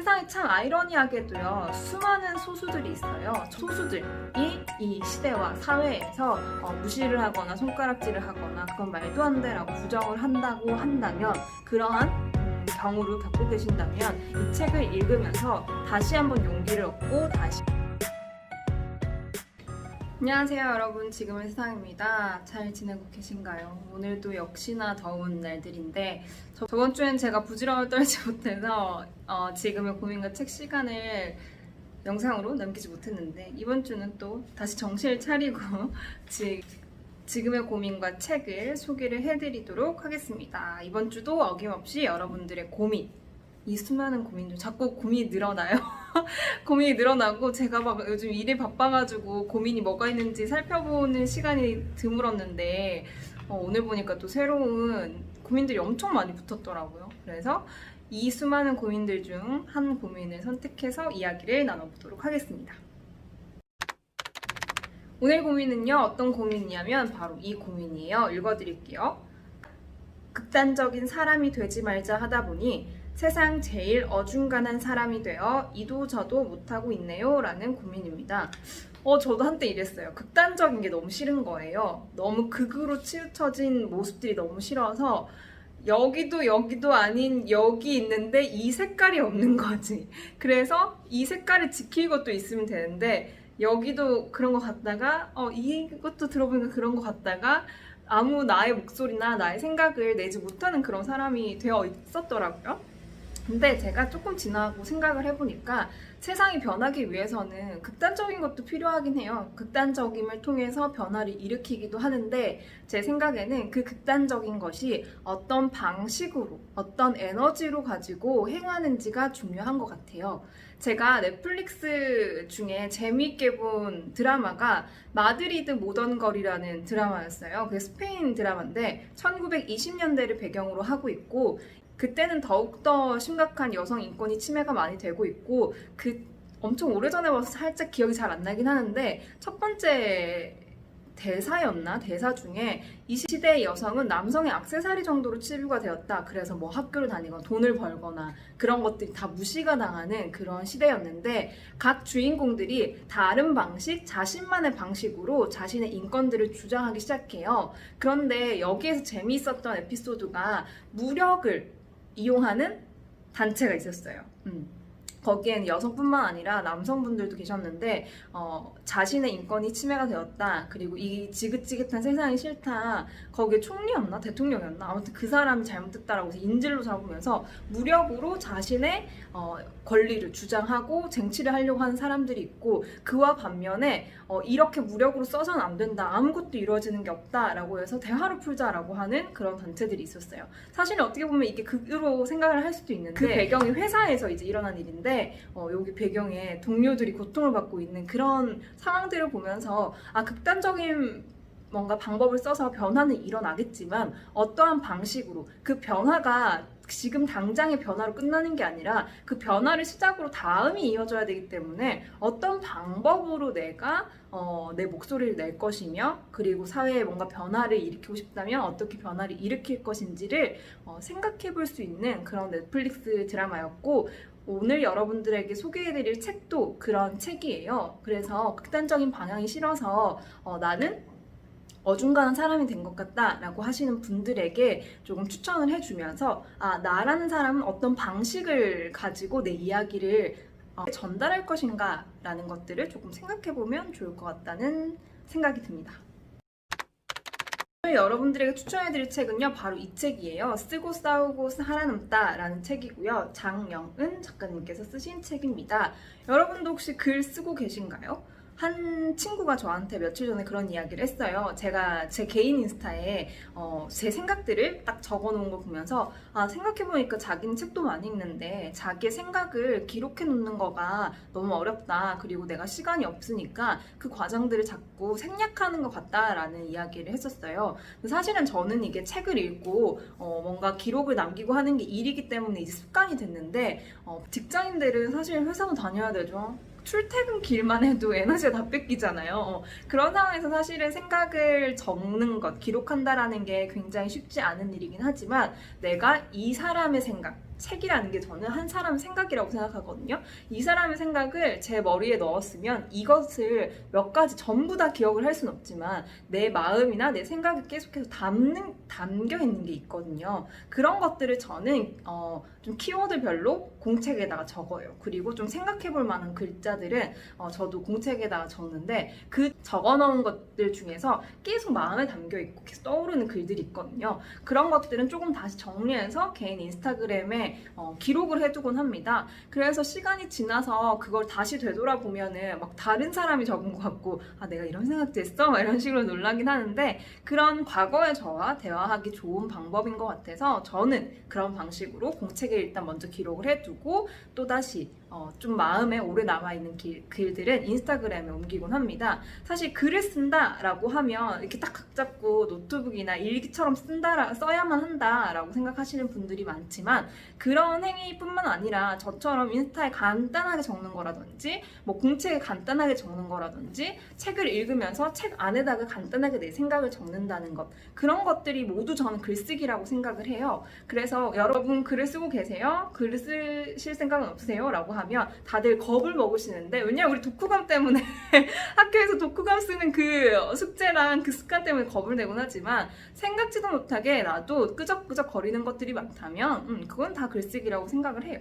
세상에 참 아이러니하게도요 수많은 소수들이 있어요. 소수들이 이 시대와 사회에서 어, 무시를 하거나 손가락질을 하거나 그건 말도 안 돼라고 부정을 한다고 한다면 그러한 음, 경우를 겪고 계신다면 이 책을 읽으면서 다시 한번 용기를 얻고 다시 안녕하세요 여러분. 지금은 세상입니다. 잘 지내고 계신가요? 오늘도 역시나 더운 날들인데 저, 저번 주엔 제가 부지런을 떨지 못해서 어, 지금의 고민과 책 시간을 영상으로 남기지 못했는데 이번 주는 또 다시 정신을 차리고 지, 지금의 고민과 책을 소개를 해드리도록 하겠습니다. 이번 주도 어김없이 여러분들의 고민 이 수많은 고민들 자꾸 고민이 늘어나요 고민이 늘어나고 제가 막 요즘 일이 바빠가지고 고민이 뭐가 있는지 살펴보는 시간이 드물었는데 어, 오늘 보니까 또 새로운 고민들이 엄청 많이 붙었더라고요. 그래서 이 수많은 고민들 중 한 고민을 선택해서 이야기를 나눠보도록 하겠습니다. 오늘 고민은요, 어떤 고민이냐면 바로 이 고민이에요. 읽어드릴게요. 극단적인 사람이 되지 말자 하다 보니 세상 제일 어중간한 사람이 되어 이도 저도 못하고 있네요. 라는 고민입니다. 어, 저도 한때 이랬어요. 극단적인 게 너무 싫은 거예요. 너무 극으로 치우쳐진 모습들이 너무 싫어서 여기도 여기도 아닌 여기 있는데 이 색깔이 없는 거지. 그래서 이 색깔을 지킬 것도 있으면 되는데 여기도 그런 것 같다가 어, 이것도 들어보니까 그런 것 같다가 아무 나의 목소리나 나의 생각을 내지 못하는 그런 사람이 되어 있었더라고요. 근데 제가 조금 지나고 생각을 해보니까 세상이 변하기 위해서는 극단적인 것도 필요하긴 해요. 극단적임을 통해서 변화를 일으키기도 하는데 제 생각에는 그 극단적인 것이 어떤 방식으로, 어떤 에너지로 가지고 행하는지가 중요한 것 같아요. 제가 넷플릭스 중에 재미있게 본 드라마가 마드리드 모던 거리라는 드라마였어요. 그게 스페인 드라마인데 1920년대를 배경으로 하고 있고 그때는 더욱더 심각한 여성 인권이 침해가 많이 되고 있고 그 엄청 오래전에 봐서 살짝 기억이 잘 안 나긴 하는데 첫 번째 대사였나 대사 중에 이 시대의 여성은 남성의 악세사리 정도로 치부가 되었다. 그래서 뭐 학교를 다니거나 돈을 벌거나 그런 것들이 다 무시가 당하는 그런 시대였는데 각 주인공들이 다른 방식, 자신만의 방식으로 자신의 인권들을 주장하기 시작해요. 그런데 여기에서 재미있었던 에피소드가 무력을 이용하는 단체가 있었어요. 음. 거기엔 여성뿐만 아니라 남성분들도 계셨는데 어, 자신의 인권이 침해가 되었다. 그리고 이 지긋지긋한 세상이 싫다. 거기에 총리였나 대통령이었나 아무튼 그 사람이 잘못했다라고 해서 인질로 잡으면서 무력으로 자신의 어, 권리를 주장하고 쟁취를 하려고 하는 사람들이 있고 그와 반면에 어, 이렇게 무력으로 써서는 안 된다. 아무것도 이루어지는 게 없다라고 해서 대화로 풀자라고 하는 그런 단체들이 있었어요. 사실 어떻게 보면 이게 극으로 생각을 할 수도 있는데 그 배경이 회사에서 이제 일어난 일인데 어, 여기 배경에 동료들이 고통을 받고 있는 그런 상황들을 보면서 아 극단적인 뭔가 방법을 써서 변화는 일어나겠지만 어떠한 방식으로 그 변화가 지금 당장의 변화로 끝나는 게 아니라 그 변화를 시작으로 다음이 이어져야 되기 때문에 어떤 방법으로 내가 어, 내 목소리를 낼 것이며 그리고 사회에 뭔가 변화를 일으키고 싶다면 어떻게 변화를 일으킬 것인지를 어, 생각해 볼 수 있는 그런 넷플릭스 드라마였고 오늘 여러분들에게 소개해드릴 책도 그런 책이에요. 그래서 극단적인 방향이 싫어서 어, 나는 어중간한 사람이 된 것 같다라고 하시는 분들에게 조금 추천을 해주면서 아 나라는 사람은 어떤 방식을 가지고 내 이야기를 어, 전달할 것인가라는 것들을 조금 생각해 보면 좋을 것 같다는 생각이 듭니다. 여러분들에게 추천해드릴 책은요 바로 이 책이에요. 쓰고 싸우고 살아남다 라는 책이고요. 장영은 작가님께서 쓰신 책입니다. 여러분도 혹시 글 쓰고 계신가요? 한 친구가 저한테 며칠 전에 그런 이야기를 했어요. 제가 제 개인 인스타에 어, 제 생각들을 딱 적어 놓은 걸 보면서 아, 생각해보니까 자기는 책도 많이 읽는데 자기의 생각을 기록해 놓는 거가 너무 어렵다. 그리고 내가 시간이 없으니까 그 과정들을 자꾸 생략하는 것 같다라는 이야기를 했었어요. 사실은 저는 이게 책을 읽고 어, 뭔가 기록을 남기고 하는 게 일이기 때문에 이제 습관이 됐는데 어, 직장인들은 사실 회사도 다녀야 되죠. 출퇴근 길만 해도 에너지가 다 뺏기잖아요. 어, 그런 상황에서 사실은 생각을 적는 것, 기록한다라는 게 굉장히 쉽지 않은 일이긴 하지만 내가 이 사람의 생각, 책이라는 게 저는 한 사람의 생각이라고 생각하거든요. 이 사람의 생각을 제 머리에 넣었으면 이것을 몇 가지 전부 다 기억을 할 수는 없지만 내 마음이나 내 생각이 계속해서 담는, 담겨 있는 게 있거든요. 그런 것들을 저는 어, 좀 키워드별로 공책에다가 적어요. 그리고 좀 생각해 볼 만한 글자들은 어, 저도 공책에다가 적는데 그 적어 놓은 것들 중에서 계속 마음에 담겨 있고 계속 떠오르는 글들이 있거든요. 그런 것들은 조금 다시 정리해서 개인 인스타그램 에 어, 기록을 해두곤 합니다. 그래서 시간이 지나서 그걸 다시 되돌아보면은 막 다른 사람이 적은 것 같고 아 내가 이런 생각도 했어? 막 이런 식으로 놀라긴 하는데 그런 과거의 저와 대화하기 좋은 방법인 것 같아서 저는 그런 방식으로 공책에 일단 먼저 기록을 해두고 또다시 어, 좀 마음에 오래 남아있는 길- 글들은 인스타그램에 옮기곤 합니다. 사실 글을 쓴다라고 하면 이렇게 딱각 잡고 노트북이나 일기처럼 쓴다, 써야만 한다라고 생각하시는 분들이 많지만 그런 행위뿐만 아니라 저처럼 인스타에 간단하게 적는 거라든지 뭐 공책에 간단하게 적는 거라든지 책을 읽으면서 책 안에다가 간단하게 내 생각을 적는다는 것 그런 것들이 모두 저는 글쓰기라고 생각을 해요. 그래서 여러분 글을 쓰고 계세요? 글을 쓰실 생각은 없으세요? 라고 하면 다들 겁을 먹으시는데 왜냐면 우리 독후감 때문에 학교에서 독후감 쓰는 그 숙제랑 그 습관 때문에 겁을 내곤 하지만 생각지도 못하게 나도 끄적끄적 거리는 것들이 많다면 음, 그건 다 글쓰기라고 생각을 해요.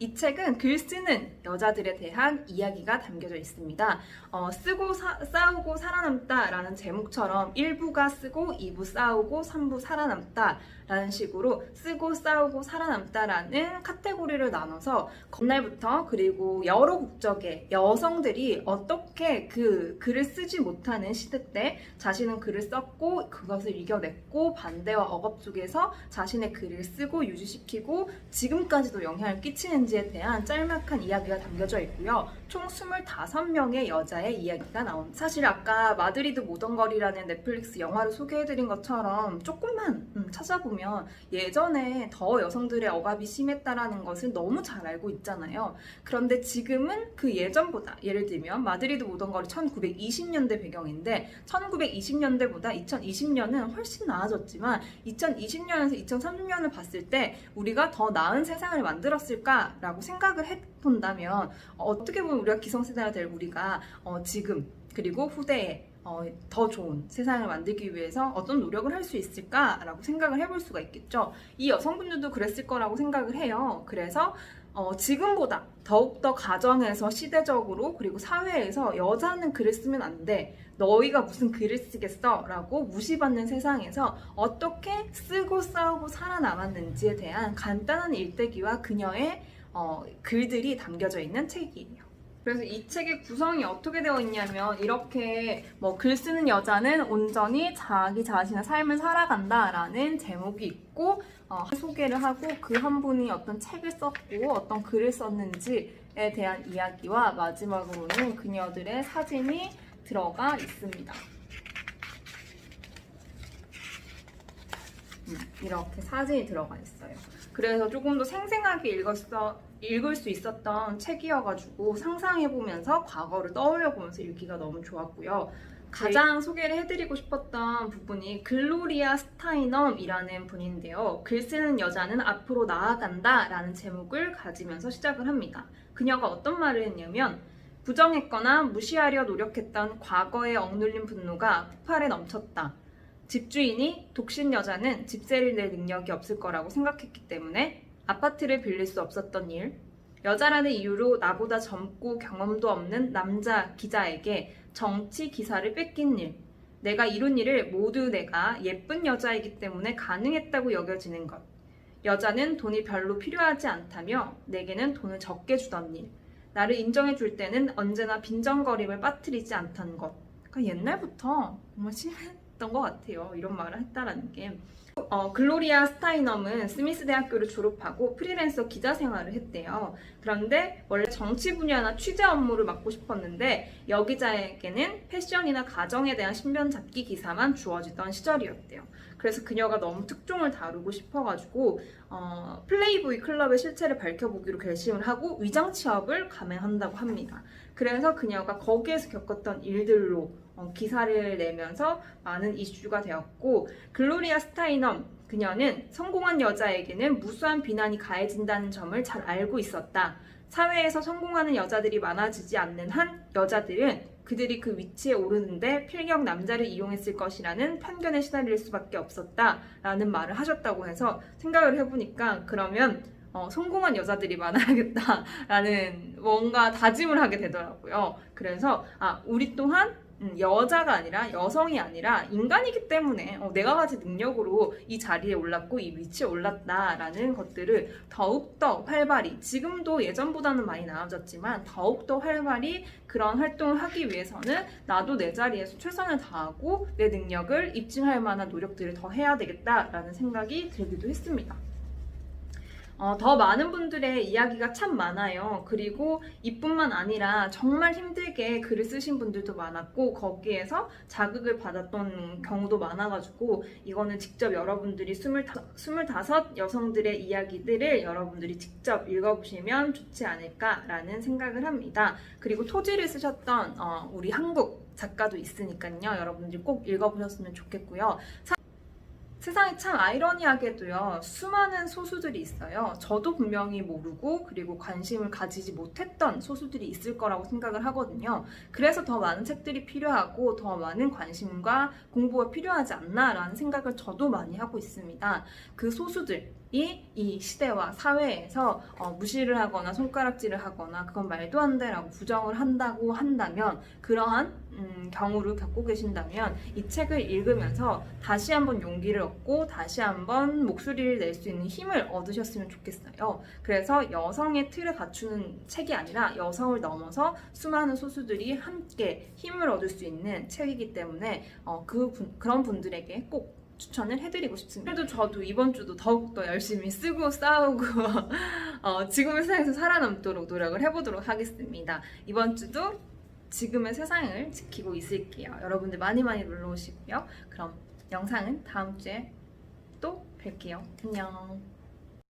이 책은 글 쓰는 여자들에 대한 이야기가 담겨져 있습니다. 어, 쓰고 사- 싸우고 살아남다라는 제목처럼 1부가 쓰고 2부 싸우고 3부 살아남다라는 식으로 쓰고 싸우고 살아남다라는 카테고리를 나눠서 건날부터 그리고 여러 국적의 여성들이 어떻게 그 글을 쓰지 못하는 시대 때 자신은 글을 썼고 그것을 이겨냈고 반대와 억압 속에서 자신의 글을 쓰고 유지시키고 지금까지도 영향을 끼치는 지에 대한 짤막한 이야기가 담겨져 있고요. 총 25명의 여자의 이야기가 나온 사실 아까 마드리드 모던거리라는 넷플릭스 영화를 소개해드린 것처럼 조금만 음, 찾아보면 예전에 더 여성들의 억압이 심했다라는 것을 너무 잘 알고 있잖아요. 그런데 지금은 그 예전보다 예를 들면 마드리드 모던거리 1920년대 배경인데 1920년대보다 2020년은 훨씬 나아졌지만 2020년에서 2030년을 봤을 때 우리가 더 나은 세상을 만들었을까 라고 생각을 해본다면 어 떻게 보면 우리가 기성세대가 될 우리가 어, 지금 그리고 후대에 어, 더 좋은 세상을 만들기 위해서 어떤 노력을 할 수 있을까라고 생각을 해볼 수가 있겠죠. 이 여성분들도 그랬을 거라고 생각을 해요. 그래서 어, 지금보다 더욱더 가정에서 시대적으로 그리고 사회에서 여자는 글을 쓰면 안 돼. 너희가 무슨 글을 쓰겠어? 라고 무시받는 세상에서 어떻게 쓰고 싸우고 살아남았는지에 대한 간단한 일대기와 그녀의 어, 글들이 담겨져 있는 책이에요. 그래서 이 책의 구성이 어떻게 되어 있냐면 이렇게 뭐 글 쓰는 여자는 온전히 자기 자신의 삶을 살아간다라는 제목이 있고 어, 소개를 하고 그 한 분이 어떤 책을 썼고 어떤 글을 썼는지에 대한 이야기와 마지막으로는 그녀들의 사진이 들어가 있습니다. 이렇게 사진이 들어가 있어요. 그래서 조금 더 생생하게 읽었어, 읽을 수 있었던 책이어가지고 상상해보면서 과거를 떠올려보면서 읽기가 너무 좋았고요. 가장 소개를 해드리고 싶었던 부분이 글로리아 스타이넘이라는 분인데요. 글 쓰는 여자는 앞으로 나아간다 라는 제목을 가지면서 시작을 합니다. 그녀가 어떤 말을 했냐면 부정했거나 무시하려 노력했던 과거의 억눌린 분노가 폭발에 넘쳤다. 집주인이 독신 여자는 집세를 낼 능력이 없을 거라고 생각했기 때문에 아파트를 빌릴 수 없었던 일, 여자라는 이유로 나보다 젊고 경험도 없는 남자 기자에게 정치 기사를 뺏긴 일, 내가 이룬 일을 모두 내가 예쁜 여자이기 때문에 가능했다고 여겨지는 것, 여자는 돈이 별로 필요하지 않다며 내게는 돈을 적게 주던 일, 나를 인정해 줄 때는 언제나 빈정거림을 빠뜨리지 않던 것. 그러니까 옛날부터 정말 심 했던 것 같아요. 이런 말을 했다라는 게. 어, 글로리아 스타이넘은 스미스 대학교를 졸업하고 프리랜서 기자 생활을 했대요. 그런데 원래 정치 분야나 취재 업무를 맡고 싶었는데 여기자에게는 패션이나 가정에 대한 신변 잡기 기사만 주어지던 시절이었대요. 그래서 그녀가 너무 특종을 다루고 싶어가지고 어, 플레이보이 클럽의 실체를 밝혀보기로 결심을 하고 위장 취업을 감행한다고 합니다. 그래서 그녀가 거기에서 겪었던 일들로 어, 기사를 내면서 많은 이슈가 되었고 글로리아 스타이넘 그녀는 성공한 여자에게는 무수한 비난이 가해진다는 점을 잘 알고 있었다. 사회에서 성공하는 여자들이 많아지지 않는 한 여자들은 그들이 그 위치에 오르는데 필경 남자를 이용했을 것이라는 편견에 시달릴 수밖에 없었다 라는 말을 하셨다고 해서 생각을 해보니까 그러면 어, 성공한 여자들이 많아야겠다라는 뭔가 다짐을 하게 되더라고요. 그래서 아 우리 또한 음, 여자가 아니라 여성이 아니라 인간이기 때문에 어, 내가 가진 능력으로 이 자리에 올랐고 이 위치에 올랐다라는 것들을 더욱더 활발히 지금도 예전보다는 많이 나아졌지만 더욱더 활발히 그런 활동을 하기 위해서는 나도 내 자리에서 최선을 다하고 내 능력을 입증할 만한 노력들을 더 해야 되겠다라는 생각이 들기도 했습니다. 어, 더 많은 분들의 이야기가 참 많아요. 그리고 이뿐만 아니라 정말 힘들게 글을 쓰신 분들도 많았고 거기에서 자극을 받았던 경우도 많아가지고 이거는 직접 여러분들이 25, 25 여성들의 이야기들을 여러분들이 직접 읽어보시면 좋지 않을까라는 생각을 합니다. 그리고 토지를 쓰셨던 어, 우리 한국 작가도 있으니까요. 여러분들이 꼭 읽어보셨으면 좋겠고요. 세상에 참 아이러니하게도요, 수많은 소수들이 있어요. 저도 분명히 모르고, 그리고 관심을 가지지 못했던 소수들이 있을 거라고 생각을 하거든요. 그래서 더 많은 책들이 필요하고, 더 많은 관심과 공부가 필요하지 않나라는 생각을 저도 많이 하고 있습니다. 그 소수들이 이 시대와 사회에서 어, 무시를 하거나 손가락질을 하거나, 그건 말도 안 돼라고 부정을 한다고 한다면, 그러한 음, 경우를 겪고 계신다면, 이 책을 읽으면서 다시 한번 용기를 얻고 다시 한번 목소리를 낼 수 있는 힘을 얻으셨으면 좋겠어요. 그래서 여성의 틀을 갖추는 책이 아니라 여성을 넘어서 수많은 소수들이 함께 힘을 얻을 수 있는 책이기 때문에 어, 그 분- 그런 분들에게 꼭 추천을 해드리고 싶습니다. 그래도 저도 이번 주도 더욱더 열심히 쓰고 싸우고 어, 지금의 세상에서 살아남도록 노력을 해보도록 하겠습니다. 이번 주도 지금의 세상을 지키고 있을게요. 여러분들 많이 많이 놀러 오시고요. 그럼 영상은 다음 주에 또 뵐게요. 안녕.